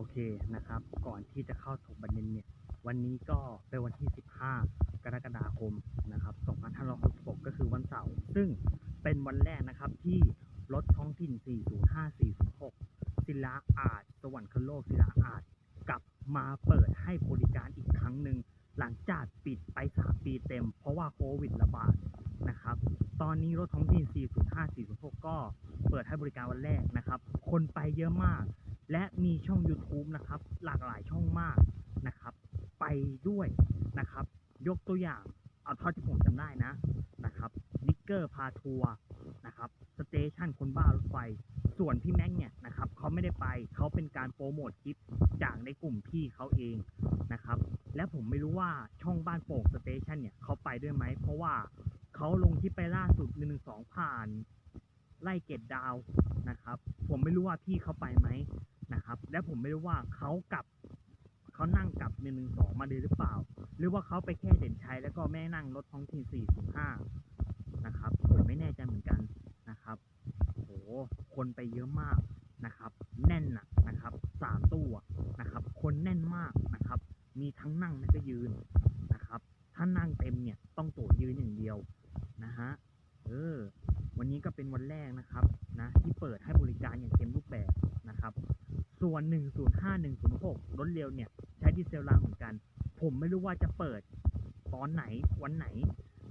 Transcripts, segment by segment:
โอเคนะครับ ก่อนที่จะเข้าถกประเด็นเนี่ย วันนี้ก็เป็นวันที่ 15 กรกฎาคมนะครับ 2566 ก็คือวันเสาร์ ซึ่งเป็นวันแรกนะครับที่รถท้องถิ่น 405 406 ศิลาอาจสวรรคโลกศิลาอาจกลับมาเปิดให้บริการอีกครั้งหนึ่ง หลังจากปิดไป 3 ปีเต็ม เพราะว่าโควิดระบาดนะครับ ตอนนี้รถท้องถิ่น 405 406 ก็เปิดให้บริการวันแรกนะครับ คนไปเยอะมาก และมีช่อง YouTube นะครับ หลากหลายช่องมากนะครับ ไปด้วยนะครับ ยกตัวอย่างเอาเท่าที่ผมจำได้นะนะครับนิกเกอร์พาทัวร์นะครับสเตชันคนบ้ารถไฟ ส่วนพี่แม็กเนี่ยนะครับเขาไม่ได้ไปเขาเป็นการโปรโมทคลิปจากในกลุ่มพี่เขาเองนะครับ และผมไม่รู้ว่าช่องบ้านโป่งสเตชันเนี่ยเขาไปด้วยไหม เพราะว่าเขาลงคลิปไปล่าสุด1นึผ่านไล่เกตดาวนะครับ ผมไม่รู้ว่าพี่เขาไปไหม นะครับ และผมไม่รู้ว่าเขากลับเขานั่งกลับหนึ่งหนึ่งสองมาเลยหรือเปล่า หรือว่าเขาไปแค่เด่นชัยแล้วก็แม่นั่งรถท้องถิ่นสี่ศูนย์ห้านะครับผมไม่แน่ใจเหมือนกันนะครับโหคนไปเยอะมากนะครับ แน่นนะนะครับสามตู้นะครับ คนแน่นมากนะครับ มีทั้งนั่งและก็ยืนนะครับ ถ้านั่งเต็มเนี่ยต้องตัวยืนอย่างเดียวนะฮะเออวันนี้ก็เป็นวันแรกนะครับนะที่เปิดให้บริการอย่างเต็มรูปแบบนะครับ ส่วน 105 106 รถเร็วเนี่ย ใช้ดีเซลรางเหมือนกัน ผมไม่รู้ว่าจะเปิดตอนไหนวันไหน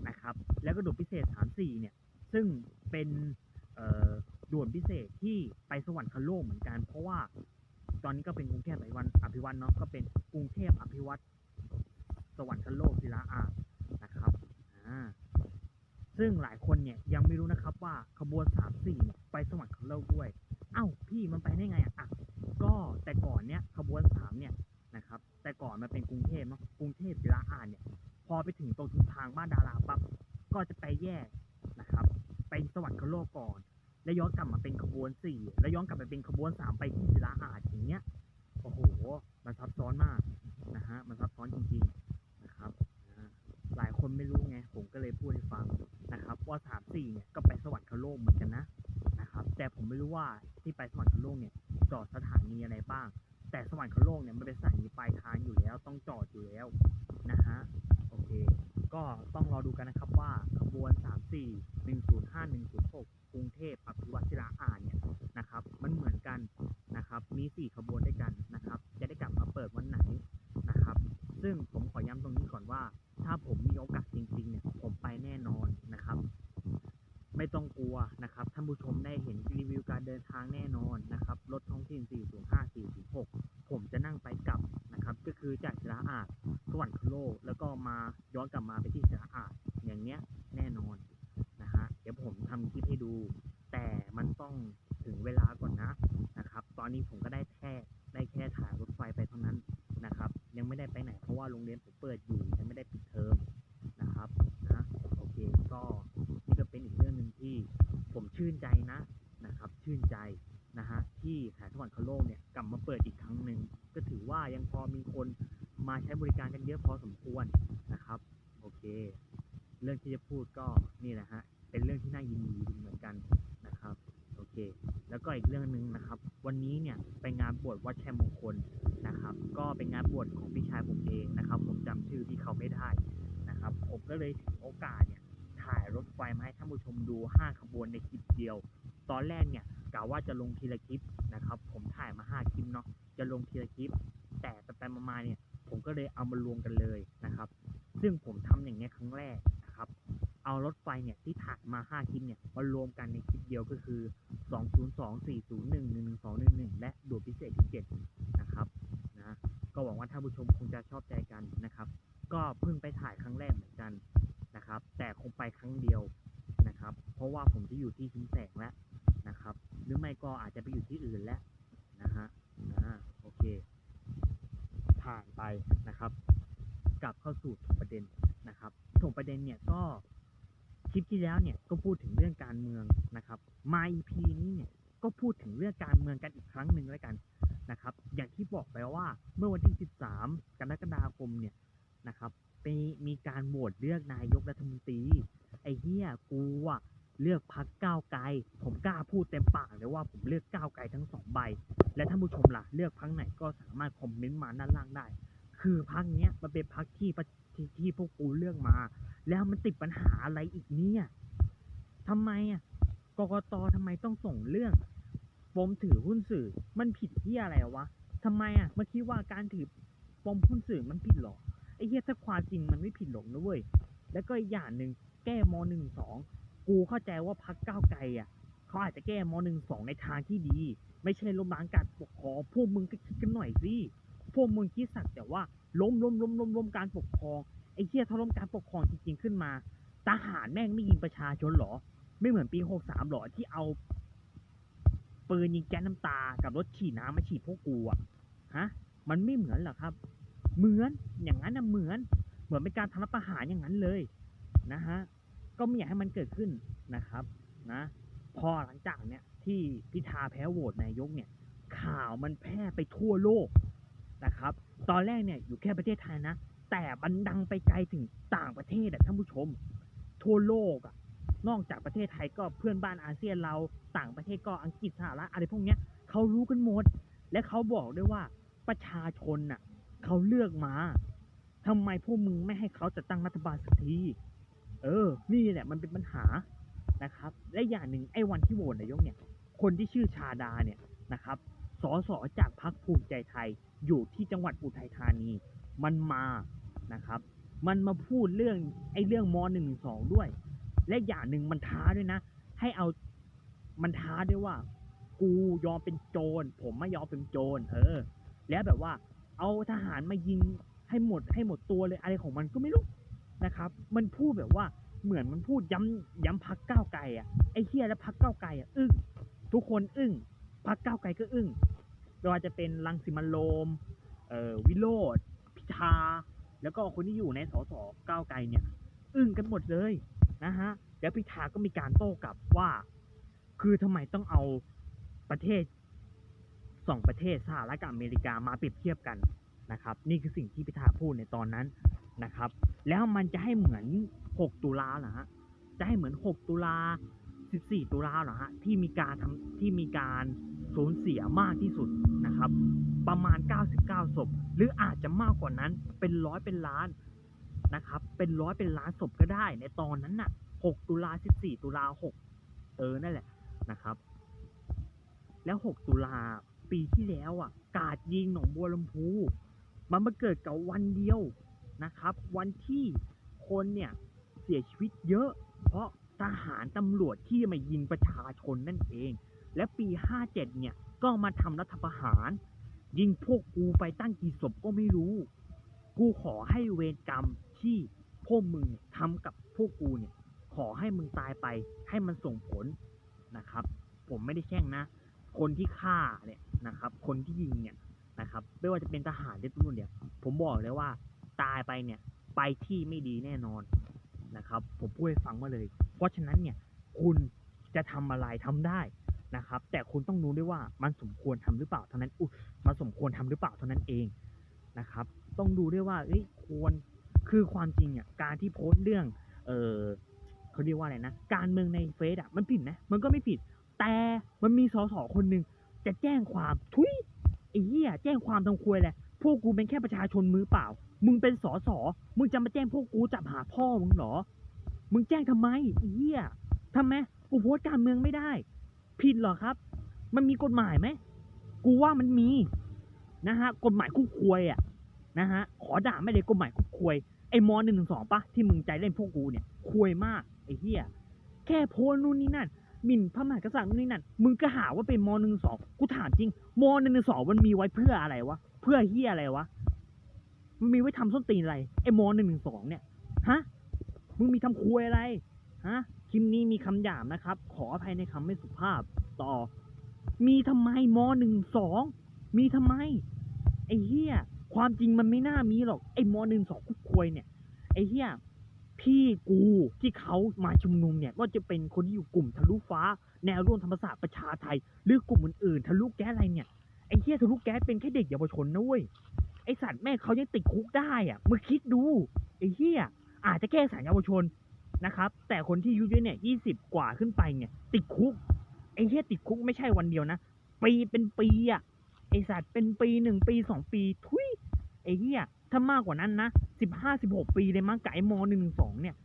นะครับ แล้วก็ด่วนพิเศษ 34 เนี่ย ซึ่งเป็นด่วนพิเศษที่ไปสวรรคโลกเหมือนกัน เพราะว่าตอนนี้ก็เป็นกรุงเทพอภิวัตอภิวัตเนาะก็เป็นกรุงเทพอภิวัตสวรรคโลกศิลาอานะครับอ่าซึ่งหลายคนเนี่ยยังไม่รู้นะครับว่าขบวน 34 เนี่ยไปสวรรคโลกด้วย เอ้าพี่มันไปได้ไงอะอะ ก็แต่ก่อนเนี่ยขบวน3เนี่ยนะครับ แต่ก่อนมันเป็นกรุงเทพเนาะกรุงเทพศิลาอาสเนี่ย พอไปถึงตรงทางบ้านดาราปั๊บก็จะไปแยกนะครับ ไปสวรรคโลกก่อน แล้วย้อนกลับมาเป็นขบวน4แล้วย้อนกลับไปเป็นขบวน3ไปที่ศิลาอาสอย่างเงี้ยโอ้โหมันซับซ้อนมากนะฮะมันซับซ้อนจริงๆนะครับหลายคนไม่รู้ไงผมก็เลยพูดให้ฟังนะครับ ว่าสามสี่เนี่ยก็ไปสวรรคโลกเหมือนกันนะ นะครับ แต่ผมไม่รู้ว่าที่ไปสวรรคโลกเนี่ยจอดสถานีอะไรบ้าง แต่สวรรคโลกเนี่ยมันเป็นสถานีปลายทางอยู่แล้ว ต้องจอดอยู่แล้วนะฮะโอเค ก็ต้องรอดูกันนะครับว่าขบวน 3 4 1 0 5 1 0 6กรุงเทพอภิวัตรศิลาอ่านเนี่ยนะครับ มันเหมือนกันนะครับ มี 4 ขบวนด้วยกันนะครับ จะได้กลับมาเปิดวันไหนนะครับ ซึ่งผมขอย้ำตรงนี้ก่อนว่า ถ้าผมมีโอกาสจริงๆเนี่ยผมไปแน่นอนนะครับ ไม่ต้องกลัวนะครับ ท่านผู้ชมได้เห็นรีวิวการเดินทางแน่นอนนะครับรถท้องถิ่น 405 406 ผมจะนั่งไปกลับนะครับ ก็คือจากศิลาอาดสวรรคโลกแล้วก็มาย้อนกลับมาไปที่ศิลาอาดอย่างเนี้ยแน่นอนนะฮะเดี๋ยวผมทำคลิปให้ดู แต่มันต้องถึงเวลาก่อนนะนะครับ ตอนนี้ผมก็ได้แค่ได้แค่ถ่ายรถไฟไปเท่านั้นนะครับ ยังไม่ได้ไปไหนเพราะว่าโรงเรียนผมเปิดอยู่ยังไม่ได้ปิดเทอมนะครับนะโอเคก็นี่ก็เป็นอีกเรื่องหนึ่งที่ผม ชื่นใจนะนะครับ ชื่นใจนะฮะที่แผนสวรรคโลกเนี่ยกลับมาเปิดอีกครั้งหนึ่งก็ถือว่ายังพอมีคนมาใช้บริการกันเยอะพอสมควรนะครับ โอเค เรื่องที่จะพูดก็นี่แหละฮะเป็นเรื่องที่น่ายินดีเหมือนกันนะครับโอเค แล้วก็อีกเรื่องหนึ่งนะครับ วันนี้เนี่ยไปงานบวชวัดชัยมงคลนะครับ ก็เป็นงานบวชของพี่ชายผมเองนะครับ ผมจำชื่อพี่เขาไม่ได้นะครับ ผมก็เลยถือโอกาสเนี่ย ถ่ายรถไฟมาให้ท่านผู้ชมดู 5 ขบวนในคลิปเดียว ตอนแรกเนี่ยกะว่าจะลงทีละคลิปนะครับ ผมถ่ายมา 5 คลิปเนาะ จะลงทีละคลิป แต่ไปๆมาๆเนี่ย ผมก็เลยเอามารวมกันเลยนะครับ ซึ่งผมทำอย่างเงี้ยครั้งแรกนะครับ เอารถไฟเนี่ยที่ถ่ายมา 5 คลิปเนี่ยมารวมกันในคลิปเดียวก็คือ 202 401 11211 และด่วนพิเศษที่7นะครับนะก็หวังว่าท่านผู้ชมคงจะชอบใจกันนะครับ ก็เพิ่งไปถ่ายครั้งแรกเหมือนกัน นะครับ แต่คงไปครั้งเดียวนะครับ เพราะว่าผมจะอยู่ที่ชุมแสงแล้วนะครับ หรือไม่ก็อาจจะไปอยู่ที่อื่นแล้วนะฮะนะโอเค ผ่านไปนะครับ กลับเข้าสู่ถกประเด็นนะครับถกประเด็นเนี่ยก็คลิปที่แล้วเนี่ยก็พูดถึงเรื่องการเมืองนะครับมา EP นี้เนี่ยก็พูดถึงเรื่องการเมืองกันอีกครั้งหนึ่งแล้วกันนะครับ อย่างที่บอกไปว่าเมื่อวันที่ 13 กรกฎาคมเนี่ยนะครับ มีมีการโหวตเลือกนายกรัฐมนตรี ไอ้เหี้ยกูอะเลือกพักก้าวไกล ผมกล้าพูดเต็มปากเลยว่าผมเลือกก้าวไกลทั้งสองใบ และท่านผู้ชมล่ะ เลือกพักไหนก็สามารถคอมเมนต์มาด้านล่างได้ คือพักเนี้ยมันเป็นพักที่ที่ที่พวกกูเลือกมา แล้วมันติดปัญหาอะไรอีกเนี่ยทำไมอะกกตทำไมต้องส่งเรื่องปมถือหุ้นสื่อ มันผิดที่อะไรวะทำไมอะเมื่อคิดว่าการถือปมหุ้นสื่อมันผิดหรอ ไอ้เหี้ยถ้าความจริงมันไม่ผิดหรอกนะเว้ย แล้วก็อีกอย่างหนึ่งแก้มหนึ่งสองกูเข้าใจว่าพักก้าวไกลอะเขาอาจจะแก้มหนึ่งสองในทางที่ดี ไม่ใช่ล้มล้างการปกครองพวกมึงก็คิดกันหน่อยสิพวกมึงคิดสักแต่ว่าล้มล้มล้มล้มล้มการปกครองไอ้เหี้ยถ้าล้มการปกครองจริงๆขึ้นมาทหารแม่งไม่ยิงประชาชนหรอ ไม่เหมือนปีหกสามหรอที่เอาปืนยิงแก๊สน้ำตา กับรถฉีดน้ำมาฉีดพวกกูอะฮะ มันไม่เหมือนหรอครับ เหมือนอย่างนั้นนะเหมือน เหมือนเป็นการทำรัฐประหารอย่างนั้นเลยนะฮะก็ไม่อยากให้มันเกิดขึ้นนะครับนะพอหลังจากเนี้ยที่พิธาแพ้โหวตนายกเนี่ยข่าวมันแพร่ไปทั่วโลกนะครับ ตอนแรกเนี่ยอยู่แค่ประเทศไทยนะ แต่มันดังไปไกลถึงต่างประเทศอะท่านผู้ชม ทั่วโลกอะนอกจากประเทศไทยก็เพื่อนบ้านอาเซียนเราต่างประเทศก็อังกฤษสหรัฐอะไรพวกเนี้ยเขารู้กันหมด และเขาบอกด้วยว่าประชาชนน่ะ เขาเลือกมาทำไมพวกมึงไม่ให้เขาจัดตั้งรัฐบาลสักทีเออ นี่แหละมันเป็นปัญหานะครับ และอย่างหนึ่งไอ้วันที่โหวตนายกเนี่ย คนที่ชื่อชาดาเนี่ยนะครับ สสจากพรรคภูมิใจไทยอยู่ที่จังหวัดอุทัยธานี มันมานะครับ มันมาพูดเรื่องไอ้เรื่องมหนึ่งสองด้วย และอย่างหนึ่งมันท้าด้วยนะ ให้เอา มันท้าด้วยว่า กูยอมเป็นโจร ผมไม่ยอมเป็นโจร เออ แล้วแบบว่า เอาทหารมายิงให้หมดให้หมดตัวเลยอะไรของมันก็ไม่รู้นะครับ มันพูดแบบว่าเหมือนมันพูดย้ำย้ำพักก้าวไกลอะไอ้เฮียแล้วพักก้าวไกลอะอึ้งทุกคนอึ้งพักก้าวไกลก็อึ้งไม่ว่าจะเป็นรังสิมันโรมเอ่อวิโรธพิธาแล้วก็คนที่อยู่ในสสก้าวไกลเนี่ย อึ้งกันหมดเลยนะฮะแล้วพิธาก็มีการโต้กลับว่า คือทำไมต้องเอาประเทศ สองประเทศสหรัฐกับอเมริกามาเปรียบเทียบกันนะครับ นี่คือสิ่งที่พิธาพูดในตอนนั้นนะครับ แล้วมันจะให้เหมือน 6 ตุลาเหรอฮะจะให้เหมือน 6 ตุลา 14 ตุลาเหรอฮะที่มีการทำที่มีการสูญเสียมากที่สุดนะครับ ประมาณ 99 ศพ หรืออาจจะมากกว่านั้นเป็นร้อยเป็นล้านนะครับ เป็นร้อยเป็นล้านศพก็ได้ ในตอนนั้นน่ะ 6 ตุลา 14 ตุลา 6 เออนั่นแหละนะครับ แล้ว 6 ตุลา ปีที่แล้วอะ กาดยิงหนองบัวลำพู มันมาเกิดกับวันเดียวนะครับ วันที่คนเนี่ยเสียชีวิตเยอะ เพราะทหารตำรวจที่มายิงประชาชนนั่นเอง และปี 57 เนี่ยก็มาทำรัฐประหาร ยิงพวกกูไปตั้งกี่ศพก็ไม่รู้ กูขอให้เวรกรรมที่พวกมึงทำกับพวกกูเนี่ย ขอให้มึงตายไปให้มันส่งผลนะครับ ผมไม่ได้แช่งนะ คนที่ฆ่าเนี่ย นะครับ คนที่ยิงเนี่ยนะครับ ไม่ว่าจะเป็นทหารหรือตำรวจเนี่ย ผมบอกเลยว่าตายไปเนี่ยไปที่ไม่ดีแน่นอนนะครับ ผมพูดให้ฟังมาเลย เพราะฉะนั้นเนี่ยคุณจะทำอะไรทำได้นะครับ แต่คุณต้องรู้ด้วยว่ามันสมควรทำหรือเปล่าเท่านั้นอุ้ยมันสมควรทำหรือเปล่าเท่านั้นเองนะครับ ต้องดูด้วยว่าเอ้ยควรคือความจริงอะการที่โพสต์เรื่อง เออเขาเรียกว่าอะไรนะ การเมืองในเฟซอะมันผิดไหมมันก็ไม่ผิด แต่มันมีสสคนหนึ่ง จะแจ้งความทุยไอ้เหี้ยแจ้งความทางควยแหละพวกกูเป็นแค่ประชาชนมือเปล่า มึงเป็นสสมึงจะมาแจ้งพวกกูจับหาพ่อมึงเหรอ มึงแจ้งทำไมไอ้เหี้ยทำไมกูโพสต์การเมืองไม่ได้ ผิดเหรอครับ มันมีกฎหมายไหมกูว่ามันมีนะฮะกฎหมายคู่ควยอะนะฮะขอด่าไม่เลยกฎหมายคู่ควยไอ้มหนึ่งหนึ่งสองปะที่มึงใจเล่นพวกกูเนี่ยควยมากไอ้เหี้ยแค่โพสนู่นนี่นั่น หมิ่นพระมหากษัตริย์นี่นั่น มึงก็หาว่าเป็นมหนึ่งสองกูถามจริงมหนึ่งหนึ่งสองมันมีไว้เพื่ออะไรวะ เพื่อเหี้ยอะไรวะ มันมีไว้ทำส้นตีนอะไรไอ้มหนึ่งหนึ่งสองเนี่ย ฮะ มึงมีทำครัวอะไร ฮะ คลิปนี้มีคำหยาบนะครับ ขออภัยในคำไม่สุภาพ ต่อ มีทำไมมหนึ่งสอง มีทำไม ไอ้เหี้ยความจริงมันไม่น่ามีหรอก ไอ้มหนึ่งสองคุกควยเนี่ย ไอ้เหี้ย พี่กูที่เขามาชุมนุมเนี่ยก็จะเป็นคนที่อยู่กลุ่มทะลุฟ้า แนวร่วมธรรมศาสตร์ประชาไทย หรือกลุ่มอื่นๆทะลุแก๊สอะไรเนี่ยไอ้เหี้ยทะลุแก๊สเป็นแค่เด็กเยาวชนนะเว้ยไอสัตว์แม่เขายังติดคุกได้อะมึงคิดดูไอ้เหี้ยอาจจะแก้สารเยาวชนนะครับแต่คนที่อายุเยอะเนี่ยยี่สิบกว่าขึ้นไปเนี่ย ติดคุกไอ้เหี้ยติดคุกไม่ใช่วันเดียวนะปีเป็นปีอะไอสัตว์เป็นปีหนึ่งปีสองปี ทุยไอ้เหี้ย ถ้ามากกว่านั้นนะสิบห้าสิบหกปีเลยมั้งกับไอ้มหนึ่งสองเนี่ย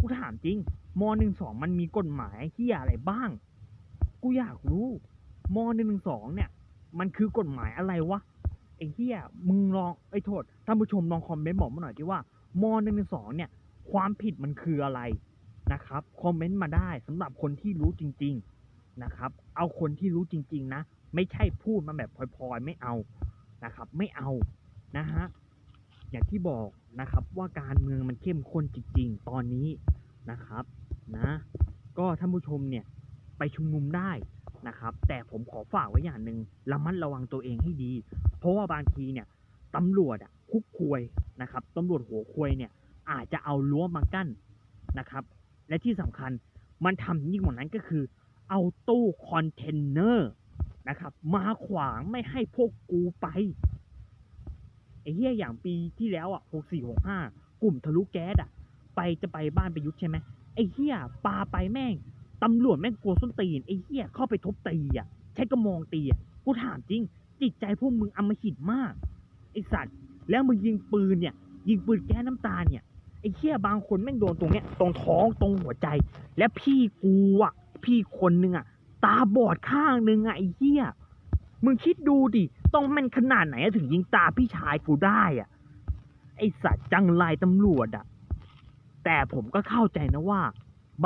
กูถามจริงมหนึ่งสองมันมีกฎหมายเหี้ยอะไรบ้าง กูอยากรู้มหนึ่งสองเนี่ย มันคือกฎหมายอะไรวะไอ้เหี้ยมึงลองไอ้โทษท่านผู้ชมลองคอมเมนต์บอกมาหน่อยดิว่ามหนึ่งสองเนี่ย ความผิดมันคืออะไรนะครับคอมเมนต์มาได้สำหรับคนที่รู้จริง ๆนะครับ เอาคนที่รู้จริง ๆ นะ ไม่ใช่พูดมาแบบพลอยๆไม่เอานะครับ ไม่เอานะฮะ อย่างที่บอกนะครับว่าการเมืองมันเข้มข้นจริงๆ ตอนนี้นะครับนะก็ท่านผู้ชมเนี่ยไปชุมนุมได้นะครับ แต่ผมขอฝากไว้อย่างหนึ่งระมัดระวังตัวเองให้ดี เพราะว่าบางทีเนี่ยตำรวจอะคุกควยนะครับตำรวจหัวควยเนี่ยอาจจะเอารั้วมากั้นนะครับ และที่สำคัญมันทำยิ่งกว่านั้นก็คือ เอาตู้คอนเทนเนอร์นะครับ มาขวางไม่ให้พวกกูไป ไอ้เหี้ยอย่างปีที่แล้วอะหกสี่หกห้ากลุ่มทะลุแก๊สอะ ไปจะไปบ้านประยุทธ์ใช่ไหมไอ้เหี้ยปาไปแม่งตำรวจแม่งกลัวส้นตีนไอ้เหี้ยเข้าไปทบตีอะใช้กระมองตีอะกูถามจริง จิตใจพวกมึงอำมหิตมากไอ้สัตว์แล้วมึงยิงปืนเนี่ย ยิงปืนแก๊สน้ำตาเนี่ยไอ้เหี้ยบางคนแม่งโดนตรงเนี้ยตรงท้องตรงหัวใจ และพี่กูอะพี่คนนึงอะตาบอดข้างนึงอะไอ้เหี้ยมึงคิดดูดิ ต้องแม่นขนาดไหนถึงยิงตาพี่ชายกูได้อะไอสัตว์จังไรตำรวจอะแต่ผมก็เข้าใจนะว่า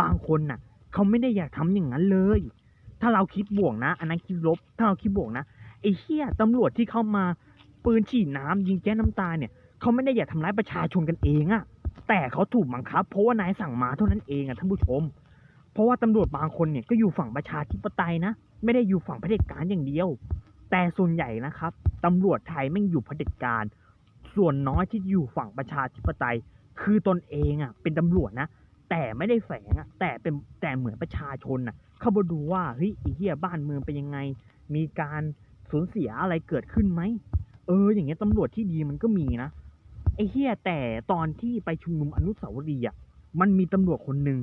บางคนน่ะ เขาไม่ได้อยากทำอย่างนั้นเลย ถ้าเราคิดบวกนะ อันนั้นคิดลบ ถ้าเราคิดบวกนะไอ้เหี้ยตำรวจที่เข้ามาปืนฉีดน้ำยิงแก๊สน้ำตาเนี่ยเขาไม่ได้อยากทำร้ายประชาชนกันเองอะแต่เขาถูกบังคับเพราะว่านายสั่งมาเท่านั้นเองอะท่านผู้ชม เพราะว่าตำรวจบางคนเนี่ยก็อยู่ฝั่งประชาธิปไตยนะ ไม่ได้อยู่ฝั่งเผด็จการอย่างเดียว แต่ส่วนใหญ่นะครับตำรวจไทยแม่งอยู่เผด็จการ ส่วนน้อยที่อยู่ฝั่งประชาธิปไตย คือตนเองอะเป็นตำรวจนะ แต่ไม่ได้แฝงอะแต่เป็นแต่เหมือนประชาชนอะเข้ามาดูว่าเฮ้ยไอ้เหี้ยบ้านเมืองเป็นยังไง มีการสูญเสียอะไรเกิดขึ้นไหมเออ อย่างเงี้ยตำรวจที่ดีมันก็มีนะไอ้เฮียแต่ตอนที่ไปชุมนุมอนุสาวรีย์อะมันมีตำรวจคนหนึ่ง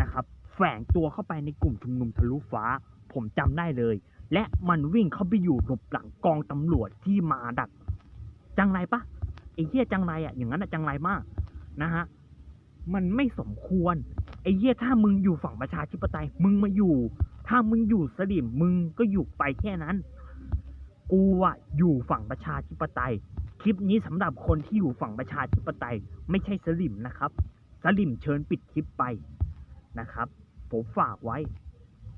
นะครับ แฝงตัวเข้าไปในกลุ่มชุมนุมทะลุฟ้า ผมจำได้เลย และมันวิ่งเข้าไปอยู่หลบหลังกองตำรวจที่มาดัก จังไรปะไอ้เฮียจังไรอะอย่างนั้นอะจังไรมากนะฮะมันไม่สมควรไอ้เหี้ยถ้ามึงอยู่ฝั่งประชาธิปไตย มึงมาอยู่ ถ้ามึงอยู่สลิมมึงก็อยู่ไปแค่นั้น กูอะอยู่ฝั่งประชาธิปไตย คลิปนี้สำหรับคนที่อยู่ฝั่งประชาธิปไตย ไม่ใช่สลิมนะครับ สลิมเชิญปิดคลิปไปนะครับ ผมฝากไว้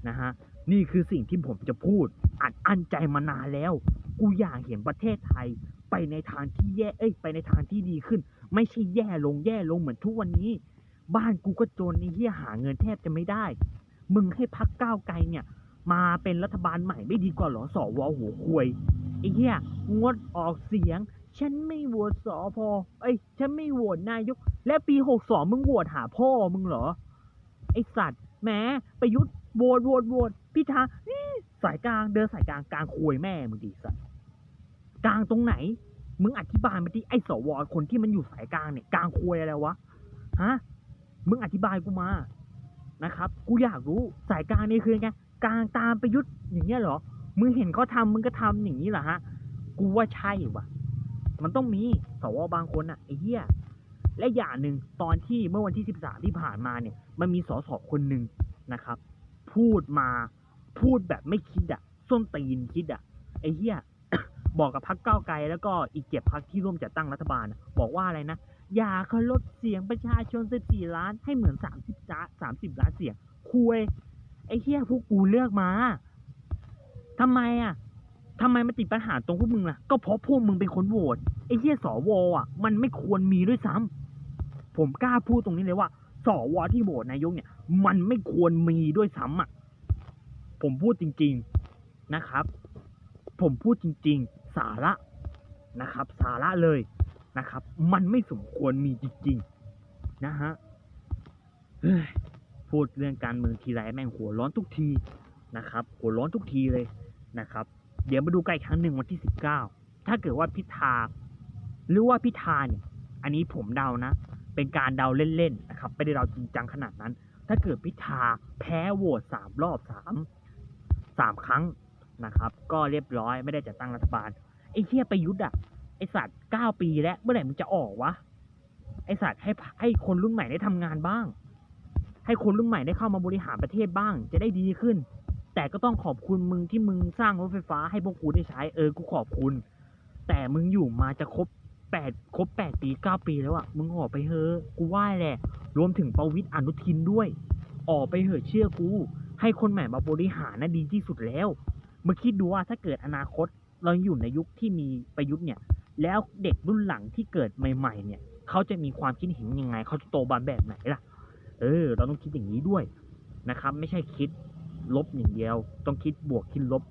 นะฮะ นี่คือสิ่งที่ผมจะพูด อัดอั้นใจมานานแล้ว กูอยากเห็นประเทศไทย ไปในทางที่แย่เอ้ยไปในทางที่ดีขึ้น ไม่ใช่แย่ลงแย่ลงเหมือนทุกวันนี้ บ้านกูก็จนไอ้เหี้ยหาเงินแทบจะไม่ได้ มึงให้พักก้าวไกลเนี่ย มาเป็นรัฐบาลใหม่ไม่ดีกว่าเหรอสวหัวควยไอ้เหี้ยงดออกเสียง ฉันไม่โหวตสอพอเอ้ย ฉันไม่โหวตนายก และปีหกสองมึงโหวตหาพ่อมึงเหรอไอสัตว์ แหมประยุทธ์โหวตโหวตโหวตพิธานี่สายกลางเดินสายกลางกลางควยแม่มึงดีสัตว์กลางตรงไหน มึงอธิบายมาที่ไอ้สวคนที่มันอยู่สายกลางเนี่ยกลางควยอะไรวะฮะมึงอธิบายกูมานะครับ กูอยากรู้สายกลางนี่คือไงกลางตามประยุทธ์อย่างเงี้ยเหรอมึงเห็นเขาทำมึงก็ทำอย่างนี้เหรอฮะ กูว่าใช่ว่ะ มันต้องมีสวบางคนอะไอ้เหี้ยและอย่างหนึ่งตอนที่เมื่อวันที่13ที่ผ่านมาเนี่ย มันมีสสคนหนึ่งนะครับ พูดมาพูดแบบไม่คิดอะส้นตีนคิดอะไอ้เหี้ยบอกกับพักเก้าไกลแล้วก็อีกเจ็ดพักที่ร่วมจัดตั้งรัฐบาล บอกว่าอะไรนะอย่าเขาลดเสียงประชาชน14ล้านให้เหมือน30จ้า30ล้านเสียงคุยไอ้เหี้ยพวกกูเลือกมาทำไมอะทำไมมันติดปัญหาตรงพวกมึงล่ะ ก็เพราะพวกมึงเป็นคนโหวตไอ้เหี้ยสวอะ มันไม่ควรมีด้วยซ้ำผมกล้าพูดตรงนี้เลยว่า สวที่โหวตนายกเนี่ย มันไม่ควรมีด้วยซ้ำอะ ผมพูดจริง ๆนะครับ ผมพูดจริง ๆ สาระนะครับ สาระเลยนะครับ มันไม่สมควรมีจริงๆนะฮะพูดเรื่องการเมืองทีไรแม่งหัวร้อนทุกทีนะครับ หัวร้อนทุกทีเลยนะครับ เดี๋ยวมาดูกันอีกครั้งหนึ่งวันที่ 19 ถ้าเกิดว่าพิธา หรือว่าพิธาเนี่ย อันนี้ผมเดานะ เป็นการเดาเล่นๆนะครับไม่ได้เดาจริงจังขนาดนั้น ถ้าเกิดพิธาแพ้โหวตสามรอบสามสามครั้งนะครับ ก็เรียบร้อยไม่ได้จัดตั้งรัฐบาลไอ้เทียไปยุทธ์อะไอสัตว์เก้าปีแล้วเมื่อไหร่มึงจะออกวะไอสัตว์ให้ให้คนรุ่นใหม่ได้ทำงานบ้าง ให้คนรุ่นใหม่ได้เข้ามาบริหารประเทศบ้าง จะได้ดีขึ้น แต่ก็ต้องขอบคุณมึงที่มึงสร้างรถไฟฟ้าให้พวกกูได้ใช้เออกูขอบคุณ แต่มึงอยู่มาจะครบ แปดครบแปดปีเก้าปีแล้วอะมึงออกไปเถอะกูว่าแหละ รวมถึงประวิตรอนุทินด้วย ออกไปเถอะเชื่อกู ให้คนใหม่มาบริหารน่ะดีที่สุดแล้วมึงคิดดูว่าถ้าเกิดอนาคต เราอยู่ในยุคที่มีประยุทธ์เนี่ย แล้วเด็กรุ่นหลังที่เกิดใหม่ ๆ เนี่ย เขาจะมีความคิดเห็นยังไง เขาจะโตบานแบบไหนล่ะ เออ เราต้องคิดอย่างนี้ด้วยนะครับ ไม่ใช่คิดลบอย่างเดียว ต้องคิดบวกคิดลบ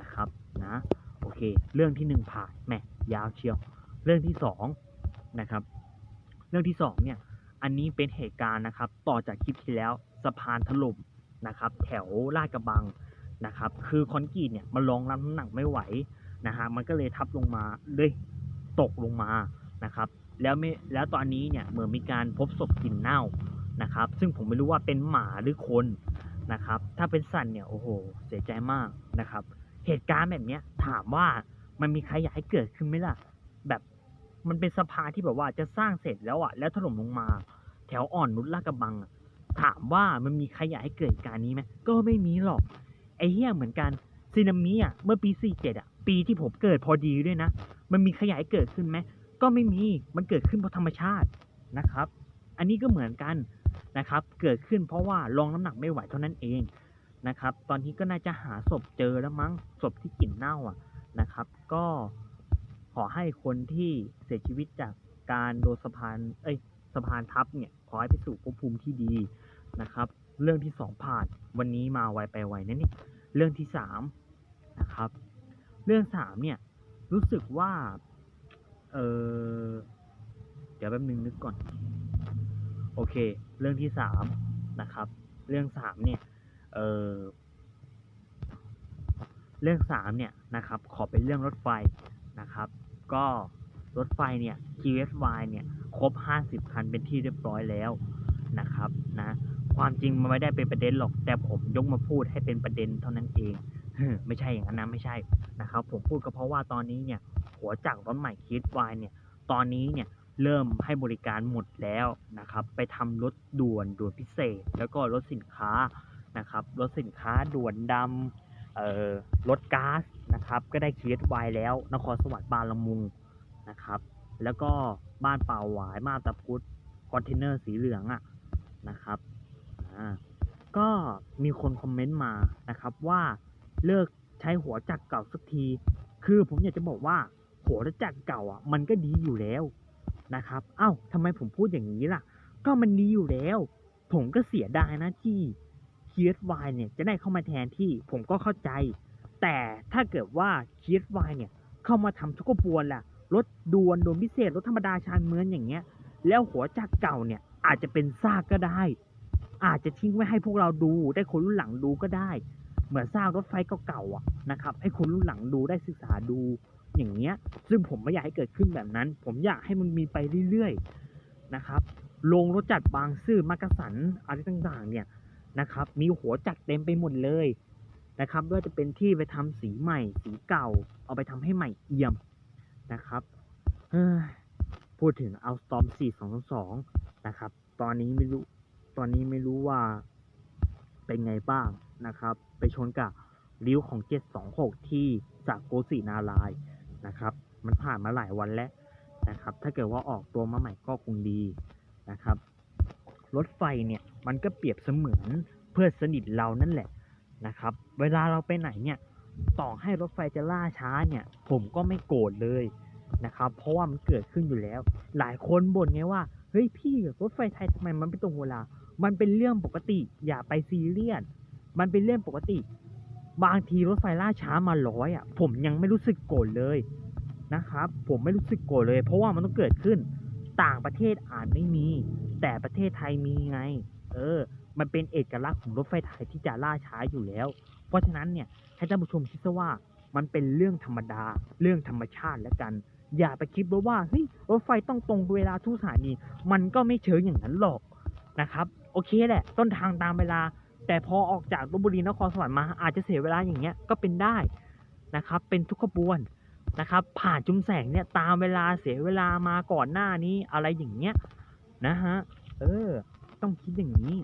นะครับนะ โอเค เรื่องที่หนึ่งผ่านแหมยาวเชียว เรื่องที่สองนะครับ เรื่องที่สองเนี่ย อันนี้เป็นเหตุการณ์นะครับ ต่อจากคลิปที่แล้วสะพานถล่มนะครับ แถวลาดกระบังนะครับ คือคอนกรีตเนี่ยมันรองรับน้ำหนักไม่ไหวนะฮะมันก็เลยทับลงมาเลยตกลงมานะครับ แล้วไม่แล้วตอนนี้เนี่ยเหมือนมีการพบศพกลิ่นเน่านะครับ ซึ่งผมไม่รู้ว่าเป็นหมาหรือคนนะครับ ถ้าเป็นสัตว์เนี่ยโอ้โห เสียใจมากนะครับ เหตุการณ์แบบนี้ถามว่ามันมีใครอยากให้เกิดขึ้นไหมล่ะ มันเป็นสะพานที่แบบว่าจะสร้างเสร็จแล้วอะ แล้วถล่มลงมา แถวอ่อนนุชลาดกระบัง ถามว่ามันมีใครอยากให้เกิดการนี้ไหมก็ไม่มีหรอก ไอ้เหี้ยเหมือนกันซีนามิอะเมื่อปี 47 อะ ปีที่ผมเกิดพอดีด้วยนะ มันมีขยายเกิดขึ้นไหมก็ไม่มีมันเกิดขึ้นเพราะธรรมชาตินะครับ อันนี้ก็เหมือนกันนะครับ เกิดขึ้นเพราะว่ารองน้ำหนักไม่ไหวเท่านั้นเองนะครับ ตอนนี้ก็น่าจะหาศพเจอแล้วมั้งศพที่กลิ่นเน่าอะนะครับ ก็ ขอให้คนที่เสียชีวิตจากการโดนสะพาน เอ้ย สะพานทับเนี่ย ขอให้ไปสู่ภพภูมิที่ดีนะครับ เรื่องที่สองผ่าน วันนี้มาไวไปไวนะเนี่ยเรื่องที่สามนะครับ เรื่องสามเนี่ย รู้สึกว่า เออเดี๋ยวแป๊บนึงนึกก่อน โอเค เรื่องที่สามนะครับ เรื่องสามเนี่ย เออเรื่องสามเนี่ยนะครับ ขอเป็นเรื่องรถไฟนะครับ ก็รถไฟเนี่ย QSY เนี่ยครบ 50 คันเป็นที่เรียบร้อยแล้วนะครับนะความจริงมันไม่ได้เป็นประเด็นหรอก แต่ผมยกมาพูดให้เป็นประเด็นเท่านั้นเองไม่ใช่อย่างนั้นนะไม่ใช่นะครับ ผมพูดก็เพราะว่าตอนนี้เนี่ย หัวจากรรถใหม่คิดวายเนี่ย ตอนนี้เนี่ยเริ่มให้บริการหมดแล้วนะครับ ไปทำรถด่วนด่วนพิเศษ แล้วก็รถสินค้านะครับรถสินค้าด่วนดำเอ่อ รถก๊าซนะครับ ก็ได้เคิดวายแล้ว นครสวรรค์บางละมุงนะครับ แล้วก็บ้านป่าหวายมาตาพุธคอนเทนเนอร์สีเหลืองอะนะครับก็มีคนคอมเมนต์มานะครับว่าเลิกใช้หัวจักรเก่าสักที คือผมอยากจะบอกว่าหัวจักรเก่าอะมันก็ดีอยู่แล้วนะครับ เอ้าทำไมผมพูดอย่างนี้ล่ะ ก็มันดีอยู่แล้ว ผมก็เสียดายนะที่ KSY เนี่ยจะได้เข้ามาแทนที่ผมก็เข้าใจ แต่ถ้าเกิดว่า KSY เนี่ยเข้ามาทำทุกขบวนล่ะรถดวนโดนพิเศษรถธรรมดาชานเมืองอย่างเงี้ย แล้วหัวจักรเก่าเนี่ยอาจจะเป็นซากก็ได้ อาจจะทิ้งไว้ให้พวกเราดูได้คนรุ่นหลังดูก็ได้ เหมือนสร้างรถไฟเก่าๆอะนะครับให้คนรุ่นหลังดูได้ศึกษาดูอย่างเงี้ย ซึ่งผมไม่อยากให้เกิดขึ้นแบบนั้น ผมอยากให้มันมีไปเรื่อยๆนะครับโรงรถจัดบางซื่อมักกะสันอะไรต่างๆเนี่ย นะครับ มีหัวจักรเต็มไปหมดเลยนะครับว่าจะเป็นที่ไปทำสีใหม่ สีเก่า เอาไปทำให้ใหม่เอี่ยมนะครับพูดถึงเอาสตอม4222นะครับ ตอนนี้ไม่รู้ตอนนี้ไม่รู้ว่าเป็นไงบ้างนะครับ ไปชนกับริ้วของ 726 ที่จากโกสีนารายนะครับ มันผ่านมาหลายวันแล้วนะครับ ถ้าเกิดว่าออกตัวมาใหม่ก็คงดีนะครับ รถไฟเนี่ย มันก็เปรียบเสมือนเพื่อนสนิทเรานั่นแหละนะครับ เวลาเราไปไหนเนี่ยต่อให้รถไฟจะล่าช้าเนี่ยผมก็ไม่โกรธเลยนะครับ เพราะว่ามันเกิดขึ้นอยู่แล้ว หลายคนบ่นไงว่าเฮ้ยพี่รถไฟไทยทำไมมันไม่ตรงเวลา มันเป็นเรื่องปกติ อย่าไปซีเรียสมันเป็นเรื่องปกติ บางทีรถไฟล่าช้ามาร้อยอะผมยังไม่รู้สึกโกรธเลยนะครับ ผมไม่รู้สึกโกรธเลย เพราะว่ามันต้องเกิดขึ้น ต่างประเทศอาจไม่มี แต่ประเทศไทยมีไง เออ มันเป็นเอกลักษณ์ของรถไฟไทยที่จะล่าช้าอยู่แล้ว เพราะฉะนั้นเนี่ยให้ท่านผู้ชมคิดซะว่ามันเป็นเรื่องธรรมดา เรื่องธรรมชาติแล้วกัน อย่าไปคิดว่าว่าเฮ้ยรถไฟต้องตรงเวลาทุกสถานี มันก็ไม่เชิงอย่างนั้นหรอกนะครับ โอเคแหละ ต้นทางตามเวลา แต่พอออกจากลบบุรีนครสวรรค์มาอาจจะเสียเวลาอย่างเงี้ยก็เป็นได้นะครับ เป็นทุกขบวนนะครับ ผ่านจุมแสงเนี่ยตามเวลาเสียเวลามาก่อนหน้านี้อะไรอย่างเงี้ยนะฮะ เออ ต้องคิดอย่างนี้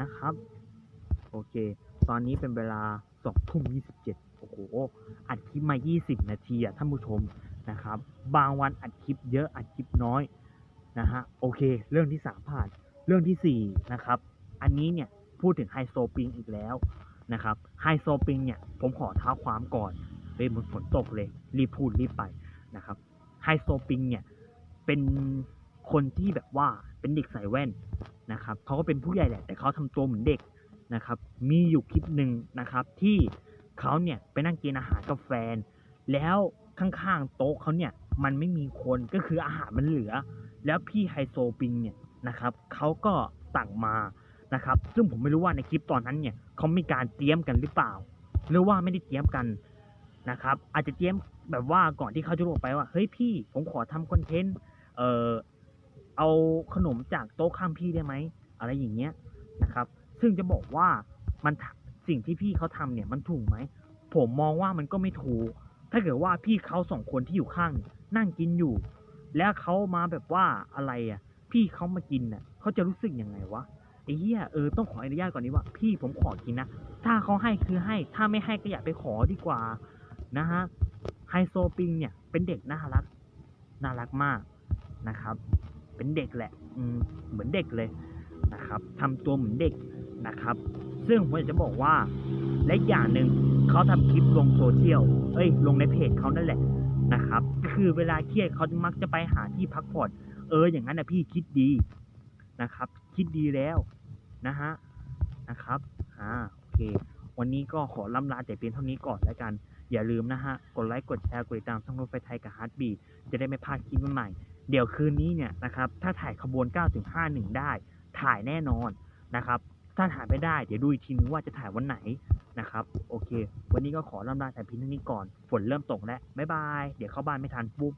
นะครับ โอเค ตอนนี้เป็นเวลาสองทุ่มยี่สิบเจ็ดโอ้โห อัดคลิปมา20นาทีอะท่านผู้ชมนะครับ บางวันอัดคลิปเยอะอัดคลิปน้อยนะฮะ โอเค เรื่องที่สามผ่าน เรื่องที่สี่นะครับ อันนี้เนี่ยพูดถึงไฮโซปิงอีกแล้วนะครับ ไฮโซปิงเนี่ยผมขอเท้าความก่อนเฮ้ยมันฝนตกเลย รีบพูดรีบไปนะครับ ไฮโซปิงเนี่ยเป็น คนที่แบบว่าเป็นเด็กใส่แว่นนะครับเขาก็เป็นผู้ใหญ่แหละแต่เขาทำตัวเหมือนเด็กนะครับ มีอยู่คลิปหนึ่งนะครับ ที่เขาเนี่ยไปนั่งกินอาหารกับแฟน แล้วข้างๆโต๊ะเขาเนี่ยมันไม่มีคนก็คืออาหารมันเหลือ แล้วพี่ไฮโซปิงเนี่ยนะครับเขาก็สั่งมานะครับ ซึ่งผมไม่รู้ว่าในคลิปตอนนั้นเนี่ยเขามีการเตรียมกันหรือเปล่า หรือว่าไม่ได้เตรียมกันนะครับ อาจจะเตรียมแบบว่าก่อนที่เขาจะลงไปว่าเฮ้ยพี่ผมขอทำคอนเทนต์เอ่อ เอาขนมจากโต๊ะข้างพี่ได้ไหมอะไรอย่างเงี้ยนะครับ ซึ่งจะบอกว่ามันสิ่งที่พี่เขาทำเนี่ยมันถูกไหมผมมองว่ามันก็ไม่ถูก ถ้าเกิดว่าพี่เขาสองคนที่อยู่ข้างนั่งกินอยู่ แล้วเขามาแบบว่าอะไรอะ พี่เขามากินน่ะเขาจะรู้สึกยังไงวะไอ้เหี้ยเออต้องขออนุญาตก่อนนี้ว่าพี่ผมขอกินนะถ้าเขาให้คือให้ ถ้าไม่ให้ก็อย่าไปขอดีกว่านะฮะไฮโซปิงเนี่ยเป็นเด็กน่ารักน่ารักมากนะครับ เป็นเด็กแหละอืเหมือนเด็กเลยนะครับทำตัวเหมือนเด็กนะครับ ซึ่งผมจะบอกว่าและอย่างหนึ่งเขาทำคลิปลงโซเชียลเอ้ย ลงในเพจเขานั่นแหละนะครับ คือเวลาเครียดเขามักจะไปหาที่พักผ่อนเอออย่างนั้นนะพี่คิดดีนะครับ คิดดีแล้วนะฮะนะครับอ่าโอเค วันนี้ก็ขอล่ำลาแต่เพียงเท่านี้ก่อนแล้วกัน อย่าลืมนะฮะ กดไลค์ กดแชร์ กดติดตามช่องรถไฟไทยกับฮาร์ดบีจะได้ไม่พลาดคลิปใหม่ เดี๋ยวคืนนี้เนี่ยนะครับถ้าถ่ายขบวน 9-51 ได้ถ่ายแน่นอนนะครับถ้าถ่ายไม่ได้เดี๋ยวดูอีกทีนึงว่าจะถ่ายวันไหนนะครับโอเค วันนี้ก็ขอล่ำลาแต่เพียงเท่านี้ก่อนฝนเริ่มตกแล้วบ๊ายบาย เดี๋ยวเข้าบ้านไม่ทันปุ๊บ